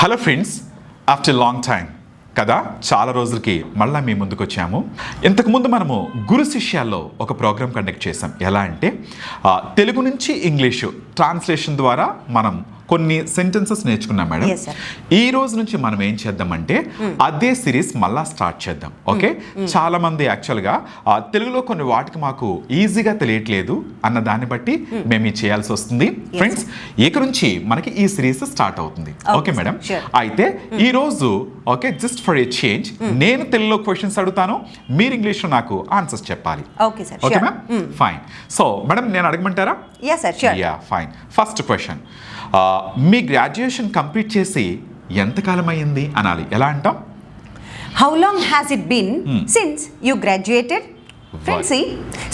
Hello friends after long time. కదా? చాలా రోజులకి మళ్ళీ మీ ముందుకు వచ్చాము ఇంతకుముందు మనము గురు శిష్యాల్లో ఒక ప్రోగ్రాం కండక్ట్ చేసాం ఎలా అంటే తెలుగు నుంచి ఇంగ్లీషు ట్రాన్స్లేషన్ ద్వారా మనం కొన్ని సెంటెన్సెస్ నేర్చుకున్నాం మేడం. ఈ రోజు నుంచి మనం ఏం చేద్దామంటే అదే సిరీస్ మళ్ళా స్టార్ట్ చేద్దాం. ఓకే? చాలా మంది యాక్చువల్గా తెలుగులో కొన్ని వాటికి మాకు ఈజీగా తెలియట్లేదు అన్న దాన్ని బట్టి మేము చేయాల్సి వస్తుంది. ఫ్రెండ్స్ ఇక నుంచి మనకి ఈ సిరీస్ స్టార్ట్ అవుతుంది. ఓకే. మేడం. అయితే ఈ రోజు okay just for a change నేను తెలుగులో క్వశ్చన్స్ అడుగుతాను మీరు ఇంగ్లీష్లో నాకు ఆన్సర్స్ చెప్పాలి. Okay ma'am fine so madam నేను అడగమంటారా? యా ఫైన్ ఫస్ట్ క్వశ్చన్ మీ గ్రాడ్యుయేషన్ కంప్లీట్ చేసి ఎంతకాలం అయ్యింది అనాలి. ఎలా అంటాం? How long has it been since you graduated friends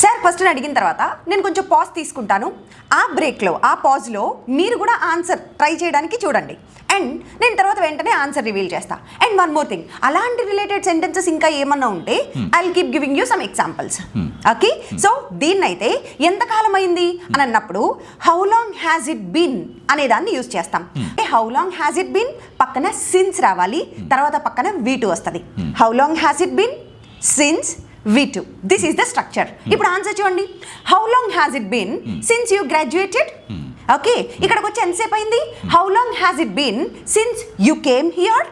sir first అడిగిన తర్వాత నేను కొంచెం పాజ్ తీసుకుంటాను. ఆ బ్రేక్లో ఆ పాజ్లో మీరు కూడా ఆన్సర్ ట్రై చేయడానికి చూడండి. అండ్ నేను తర్వాత వెంటనే ఆన్సర్ రివీల్ చేస్తా. And one more thing. అలాంటి రిలేటెడ్ సెంటెన్సెస్ ఇంకా ఏమన్నా ఉంటే I keep giving you some examples okay so దీన్నైతే ఎంతకాలం అయింది అని అన్నప్పుడు how long has it been అనే దాన్ని యూజ్ చేస్తాం. How long has it been పక్కన సిన్స్ రావాలి. తర్వాత పక్కన వీ టూ వస్తుంది. How long has it been since V two this is the structure ఇప్పుడు ఆన్సర్ చూడండి. How long has it been since you graduated okay ఇక్కడికి వచ్చి ఎంతసేపు అయింది? How long has it been since you came here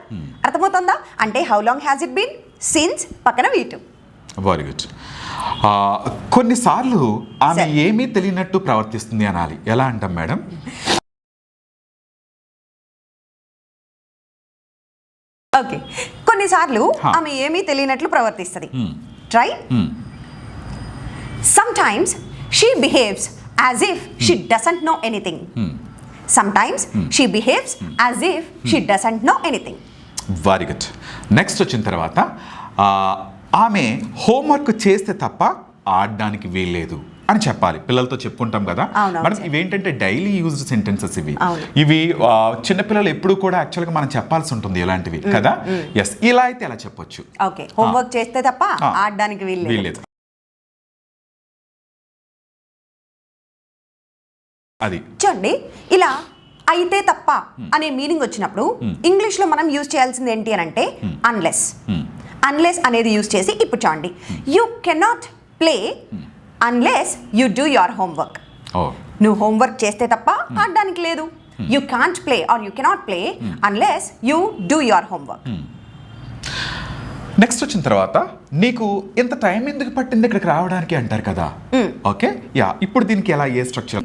అర్థమవుతుందా? అంటే how long has it been since పక్కన V two very good కొన్నిసార్లు ఆమె. ఏమీ తెలియనట్టు ప్రవర్తిస్తుంది అనాలి. ఎలా అంటాం మేడం? ఓకే కొన్నిసార్లు. ఆమె ఏమీ తెలియనట్లు ప్రవర్తిస్తుంది. Try. Sometimes she behaves as if she doesn't know anything sometimes she behaves as if she doesn't know anything very good next వచ్చిన తర్వాత ఆమె హోంవర్క్ చేస్తే తప్ప ఆడడానికి వీల్లేదు అని చెప్పాలి. పిల్లలతో చెప్పుకుంటాం కదా. మనం. ఇవేంటంటే డైలీ యూజ్డ్ సెంటెన్సెస్ ఇవి. ఇవి చిన్నపిల్లలు ఎప్పుడు కూడా యాక్చువల్గా మనం చెప్పాల్సి ఉంటుంది ఇలాంటివి కదా? ఎస్ ఇలా అయితే ఎలా చెప్పొచ్చు? ఓకే హోంవర్క్ చేస్తే తప్ప. ఆడడానికి వీల్లేదు. అది. చూడండి ఇలా అయితే తప్ప అనే మీనింగ్ వచ్చినప్పుడు ఇంగ్లీష్లో మనం యూజ్ చేయాల్సింది ఏంటి అని అంటే అన్లెస్ అన్లెస్ అనేది యూజ్ చేసి ఇప్పుడు చూడండి. You cannot play unless you do your homework నువ్వు హోంవర్క్ చేస్తే తప్ప ఆడడానికి లేదు. You can't play or you cannot play unless you do your homework next వచ్చిన తర్వాత నీకు ఇంత టైం ఎందుకు పట్టింది ఇక్కడికి రావడానికి అంటారు కదా. ఓకే యా ఇప్పుడు దీనికి ఎలా a structure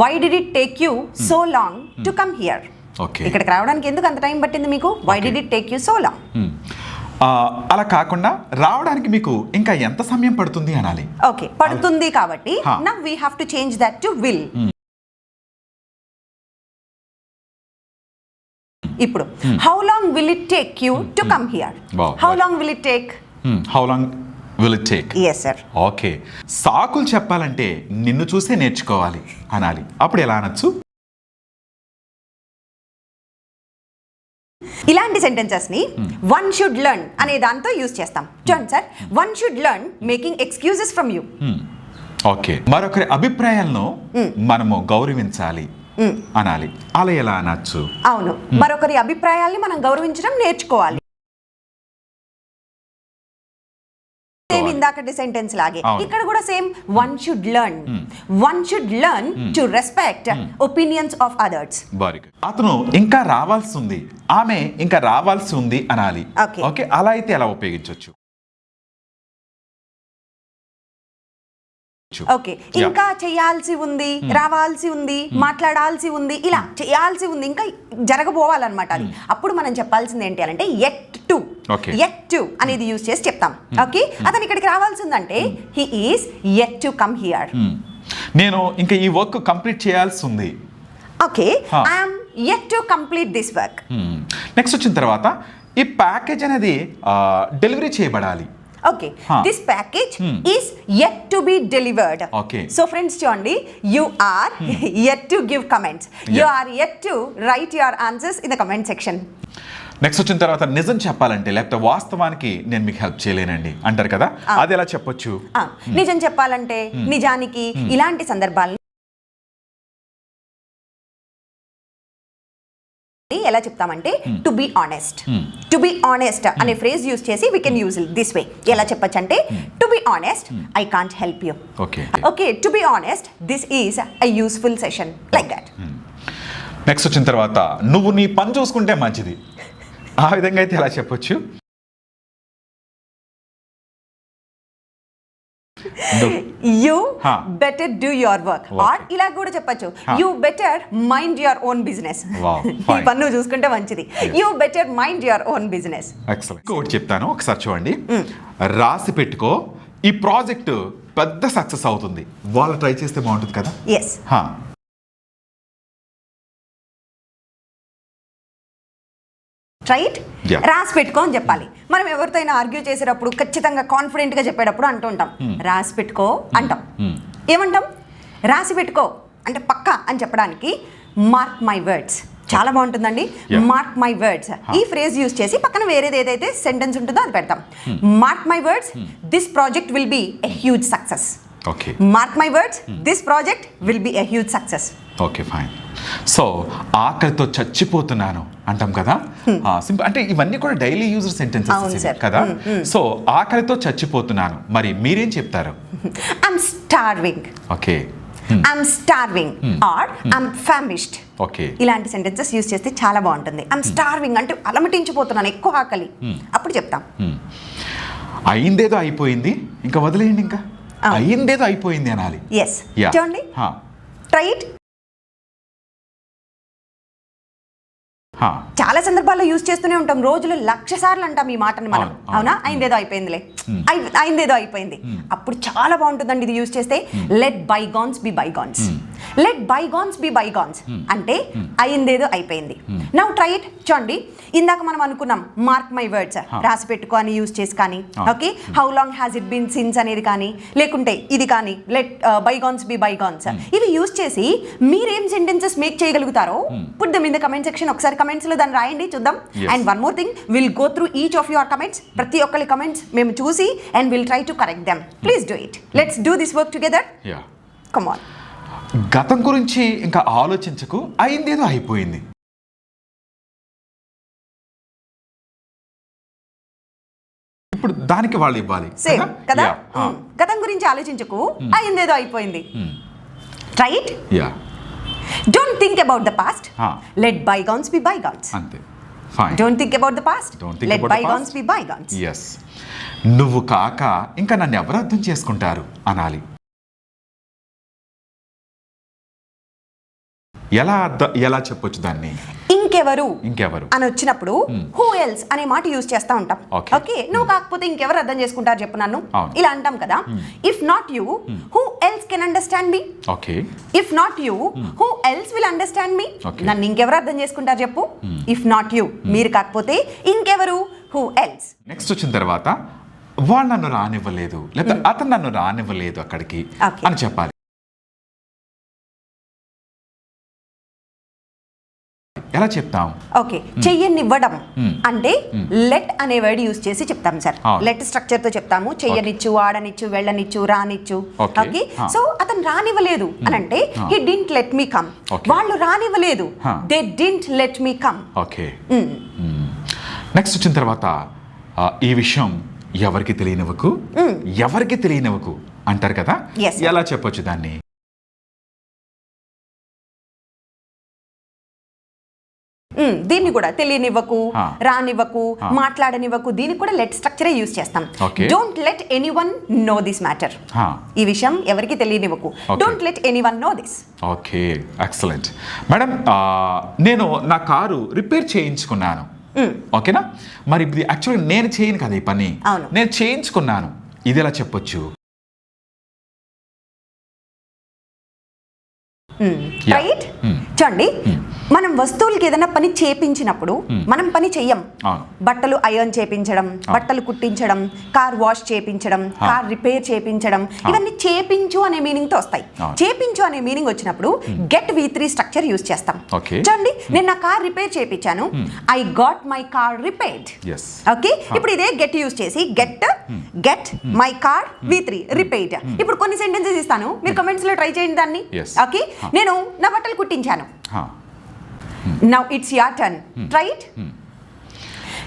why did it take you so long to come here okay ఇక్కడికి రావడానికి ఎందుకు అంత టైం పట్టింది మీకు? Why did it take you so long అలా కాకుండా రావడానికి మీకు ఇంకా ఎంత సమయం పడుతుంది అనాలి? ఓకే పడుతుంది కాబట్టి. Now we have to change that to will ఇప్పుడు how long will it take you to come here how. Long will it take how long will take yes sir okay సాకులు చెప్పాలంటే నిన్ను చూసే నేర్చుకోవాలి అనాలి. అప్పుడు ఎలా అనొచ్చు? ఇలాంటి సెంటెన్సెస్ని వన్ షుడ్ లెర్న్ అనే దాంతో యూజ్ చేస్తాం. చూడండి sir one should learn making excuses from you okay మరొకరి అభిప్రాయాలను మనము గౌరవించాలి అనాలి. అలా ఎలా అనొచ్చు? అవును. మరొకరి అభిప్రాయాల్ని మనం గౌరవించడం నేర్చుకోవాలి. ఇందాకటి సెంటెన్స్ లాగే. ఇక్కడ కూడా same one should learn one should learn to respect opinions of others అతను ఇంకా రావాల్సి ఉంది. ఆమె ఇంకా రావాల్సి ఉంది అనాలి. ఓకే అలా అయితే ఎలా ఉపయోగించవచ్చు ఓకే ఇంకా చేయాల్సి ఉంది రావాల్సి ఉంది మాట్లాడాల్సి ఉంది ఇలా చేయాల్సి ఉంది ఇంకా జరగబోవాలన్నమాట అది. అప్పుడు మనం చెప్పాల్సింది ఏంటి అంటే ఎట్ టు. ఎట్ టు అనేది యూజ్ చేసి చెప్తాం. ఓకే అతను ఇక్కడికి రావాల్సి ఉందంటే he is ought to come here నేను ఇంకా ఈ వర్క్ కంప్లీట్ చేయాల్సి ఉంది. Okay. I'm ought to complete this work next వచ్చిన తర్వాత ఈ ప్యాకేజ్ అనేది డెలివరీ చేయబడాలి. Okay. This package is ought to be delivered Okay. So friends చూడండి. You are ought to give comments you. Are ought to write your answers in the comment section next వచ్చిన తర్వాత నిజం చెప్పాలంటే లేకపోతే వాస్తవానికి నేను మీకు హెల్ప్ చేయలేనండి. అంటారు కదా? అది ఎలా చెప్పొచ్చు? నిజం చెప్పాలంటే నిజానికి ఇలాంటి సందర్భాలు ఎలా చెప్తామంటే to be honest to be honest అనే ఫ్రేజ్ యూస్ చేసి we can use this way ఎలా చెప్పచ్చు అంటే to be honest I can't help you okay. To be honest this is a useful session like that next వచ్చిన తర్వాత నువ్వు నీ పని చూసుకుంటే మంచిది. ఆ విధంగా అయితే ఎలా చెప్పొచ్చు. నువ్వు- you. Better do your work. Or ఇలా కూడా చెప్పొచ్చు. You better mind your own business ఈ. పన్ను చూసుకుంటే మంచిది. You better mind your own business excellent ఇంకొకటి చెప్తాను ఒకసారి చూడండి. రాసి పెట్టుకో ఈ ప్రాజెక్ట్ పెద్ద సక్సెస్ అవుతుంది. వాళ్ళు ట్రై చేస్తే బాగుంటుంది కదా? Yes right. రాసి పెట్టుకో అని చెప్పాలి. మనం ఎవరితో అయినా ఆర్గ్యూ చేసేటప్పుడు ఖచ్చితంగా కాన్ఫిడెంట్గా చెప్పేటప్పుడు అంటూ ఉంటాం. రాసి పెట్టుకో అంటాం. Hmm. ఏమంటాం? రాసి పెట్టుకో అంటే పక్కా అని చెప్పడానికి మార్క్ మై వర్డ్స్ చాలా బాగుంటుందండి. మార్క్ మై వర్డ్స్ ఈ ఫ్రేజ్ యూస్ చేసి పక్కన వేరేది ఏదైతే సెంటెన్స్ ఉంటుందో అది పెడతాం. Mark my words this project will be a huge success mark my words this project will be a huge success okay fine. So ఆకలితో చచ్చిపోతున్నాను అంటాం కదా? సింపుల్. అంటే ఇవన్నీ కూడా డైలీ యూజర్ సెంటెన్సెస్. కదా? సో ఆకలితో చచ్చిపోతున్నాను. మరి మీరేం చెప్తారు? I'm starving okay. I'm starving or I'm famished okay. ఇలాంటి సెంటెన్సెస్ యూస్ చేస్తే చాలా బాగుంటుంది. ఐఎమ్ స్టార్వింగ్ అంటే అలమటించిపోతున్నాను ఎక్కువ ఆకలి. అప్పుడు చెప్తాం. అయిందేదో అయిపోయింది. ఇంకా వదిలేయండి ఇంకా. అయిందేదో అయిపోయింది అనాలి. ఎస్. చూడండి. ట్రైట్ చాలా సందర్భాల్లో యూజ్ చేస్తూనే ఉంటాం. రోజులు లక్ష సార్లు అంటాం ఈ మాటని మనం. అవును, అయిందేదో అయిపోయిందిలే. అయి- అయిందేదో అయిపోయింది. అప్పుడు చాలా బాగుంటుందండి ఇది యూజ్ చేస్తే. Let bygones be bygones let bygones be bygones అంటే అయిందేదో అయిపోయింది. నౌ ట్రై ఇట్ చూడండి. ఇందాక మనం అనుకున్నాం మార్క్ మై వర్డ్స్ రాసి పెట్టుకో అని యూజ్ చేసి కానీ. Okay how long has it been since అనేది కానీ లేకుంటే ఇది కానీ లెట్ బైగాన్స్ బి బైగాన్స్ ఇవి యూజ్ చేసి మీరేం sentences make చేయగలుగుతారో put them in the comment section ఒకసారి కమెంట్స్లో దాన్ని రాయండి చూద్దాం. And one more thing will go through each of your comments ప్రతి ఒక్కరి కమెంట్స్ మేము చూసి and will try to correct them please do it let's do this work together yeah come on గతం గురించి ఇంకా ఆలోచించకు అయిందేదో అయిపోయింది. ఇప్పుడు దానికి వాళ్ళు ఇవ్వాలి సేమ్ కదా? Yeah. Ah. Mm. గతం గురించి ఆలోచించకు అయిందేదో అయిపోయింది. Right yeah don't think about the past. Let bygones be bygones అంతే. Fine don't think about the past let bygones. Be bygones yes నువ్వు కాక ఇంకా నన్ను ఎవరు అర్థం చేసుకుంటారు? అనాలి. ఎలా అర్థం ఎలా చెప్పొచ్చు దాన్ని? ఇంకెవరు? ఇంకెవరు? అని వచ్చినప్పుడు హూ ఎల్స్ అనే మాట యూజ్ చేస్తా ఉంటాం. ఓకే. నువ్వు కాకపోతే ఇంకెవరు అర్థం చేసుకుంటారు చెప్పు నన్ను. ఇలా అంటాం కదా. If not you who else can understand me okay. If not you who else will understand me. నన్ను ఇంకెవరు అర్థం చేసుకుంటారు చెప్పు? ఇఫ్ నాట్ యూ మీరు కాకపోతే ఇంకెవరు? హూ ఎల్స్ నెక్స్ట్ వచ్చిన తర్వాత వాళ్ళు నన్ను రానివ్వలేదు. లేదా అతను నన్ను రానివ్వలేదు అక్కడికి. అని చెప్పాలి. ఎలా చెప్తాం? ఓకే చెయ్యనివ్వడం. అంటే లెట్ అనే వర్డ్ యూజ్ చేసి చెప్తాం సార్. లెట్ స్ట్రక్చర్తో చెప్తాము. చెయ్యనిచ్చు ఆడనిచ్చు వెళ్ళనిచ్చు రానిచ్చు. ఓకే. సో అతను రానివ్వలేదు అని అంటే. He. Didn't let me come. వాళ్ళు రానివ్వలేదు. They didn't let me come okay. Next వచ్చిన తర్వాత ఈ విషయం ఎవరికి తెలియనివ్వకు? ఎవరికి తెలియనివ్వకు? అంటారు కదా. ఎలా చెప్పొచ్చు దాన్ని? దీన్ని కూడా తెలియనివ్వకు. రానివ్వకు. మాట్లాడనివ్వకు. దీనికి కూడా లెట్ స్ట్రక్చరే యూజ్ చేస్తాం. Don't let anyone know this matter ఈ విషయం ఎవరికి తెలియనివ్వకు. Don't let anyone know this okay. Excellent madam నేను నా కారు రిపేర్ చేయించుకున్నాను. ఓకేనా? మరి ఇది యాక్చువల్గా నేను చేయను కదా ఈ పని. నేను చేయించుకున్నాను. ఇది ఎలా చెప్పొచ్చు? Right Hmm. చూడండి మనం వస్తువులకి ఏదైనా పని చేపించినప్పుడు మనం పని చెయ్యం. బట్టలు అయర్న్ చేపించడం బట్టలు కుట్టించడం కార్ వాష్ చేపించడం కార్ రిపేర్ చేపించడం ఇవన్నీ చేపించు అనే మీనింగ్తో వస్తాయి. చేపించు అనే మీనింగ్ వచ్చినప్పుడు get V three structure use చేస్తాం. చూడండి నేను నా car repair చేపించాను. I got my car repaired okay ఇప్పుడు ఇదే గెట్ యూజ్ చేసి get get my car V three repaired ఇప్పుడు కొన్ని సెంటెన్సెస్ ఇస్తాను. మీరు కమెంట్స్లో ట్రై చేయండి దాన్ని. ఓకే నేను నా బట్టలు కుట్టించాను. Now it's your turn right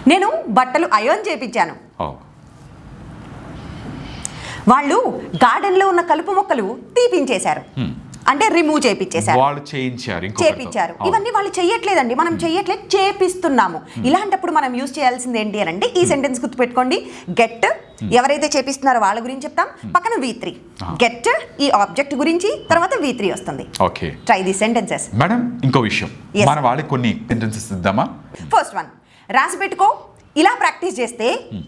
నేను బట్టలు అయోన్ చేపించాను. వాళ్ళు గార్డెన్లో ఉన్న కలుపు మొక్కలు తీపించేశారు. అంటే రిమూవ్ చేపించేశారు వాళ్ళు చేయించారు. చేపించారు. ఇవన్నీ వాళ్ళు చెయ్యట్లేదండి. మనం చెయ్యట్లేదు చేపిస్తున్నాము. ఇలాంటప్పుడు మనం యూజ్ చేయాల్సింది ఏంటి అని అంటే ఈ సెంటెన్స్ గుర్తుపెట్టుకోండి. గెట్ ఎవరైతే చేపిస్తున్నారో వాళ్ళ గురించి చెప్తాం. పక్కన వి త్రీ గెట్ ఈ ఆబ్జెక్ట్ గురించి తర్వాత వి త్రీ వస్తుంది. Okay. Try the sentences madam ఇంకో విషయం. మన వాళ్ళకి కొన్ని సెంటెన్సెస్ ఇద్దామా? ఫస్ట్ వన్ రాసి పెట్టుకో. ఇలా ప్రాక్టీస్ చేస్తే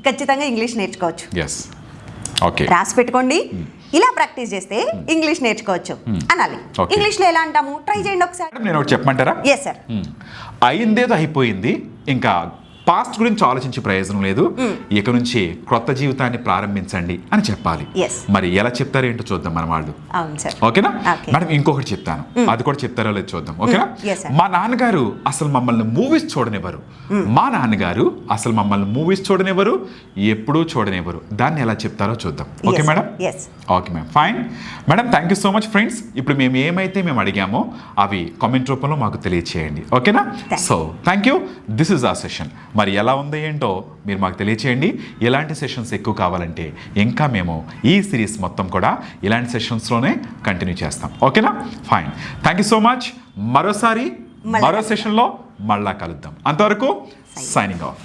ఖచ్చితంగా ఇంగ్లీష్ నేర్చుకోవచ్చు. ఓకే రాసి పెట్టుకోండి. ఇలా ప్రాక్టీస్ చేస్తే ఇంగ్లీష్ నేర్చుకోవచ్చు. అనాలి. Okay. ఇంగ్లీష్లో ఎలా అంటాము? ట్రై చేయండి ఒకసారి. నేను ఒకటి చెప్పమంటారా? Yes sir hmm. అయిందేదో అయిపోయింది ఇంకా పాస్ట్ గురించి ఆలోచించే ప్రయోజనం లేదు. ఇక నుంచి క్రొత్త జీవితాన్ని ప్రారంభించండి అని చెప్పాలి. మరి ఎలా చెప్తారేంటో చూద్దాం మన వాళ్ళు. ఓకేనా. మేడం ఇంకొకటి చెప్తాను. అది కూడా చెప్తారో లేదు చూద్దాం. ఓకేనా. మా నాన్నగారు అసలు మమ్మల్ని మూవీస్ చూడనివ్వరు. మా నాన్నగారు అసలు మమ్మల్ని మూవీస్ చూడనివ్వరు ఎప్పుడూ చూడనివ్వరు. దాన్ని ఎలా చెప్తారో చూద్దాం. Okay madam. Okay ma'am fine madam thank you so much friends ఇప్పుడు మేము ఏమైతే మేము అడిగామో అవి కామెంట్ రూపంలో మాకు తెలియచేయండి. ఓకేనా? So thank you this is a session మరి ఎలా ఉంది ఏంటో మీరు మాకు తెలియచేయండి. ఎలాంటి సెషన్స్ ఎక్కువ కావాలంటే ఇంకా మేము ఈ సిరీస్ మొత్తం కూడా ఇలాంటి సెషన్స్లోనే కంటిన్యూ చేస్తాం. ఓకేనా? Fine thank you so much మరోసారి మరో సెషన్లో మళ్ళా కలుద్దాం. అంతవరకు సైనింగ్ ఆఫ్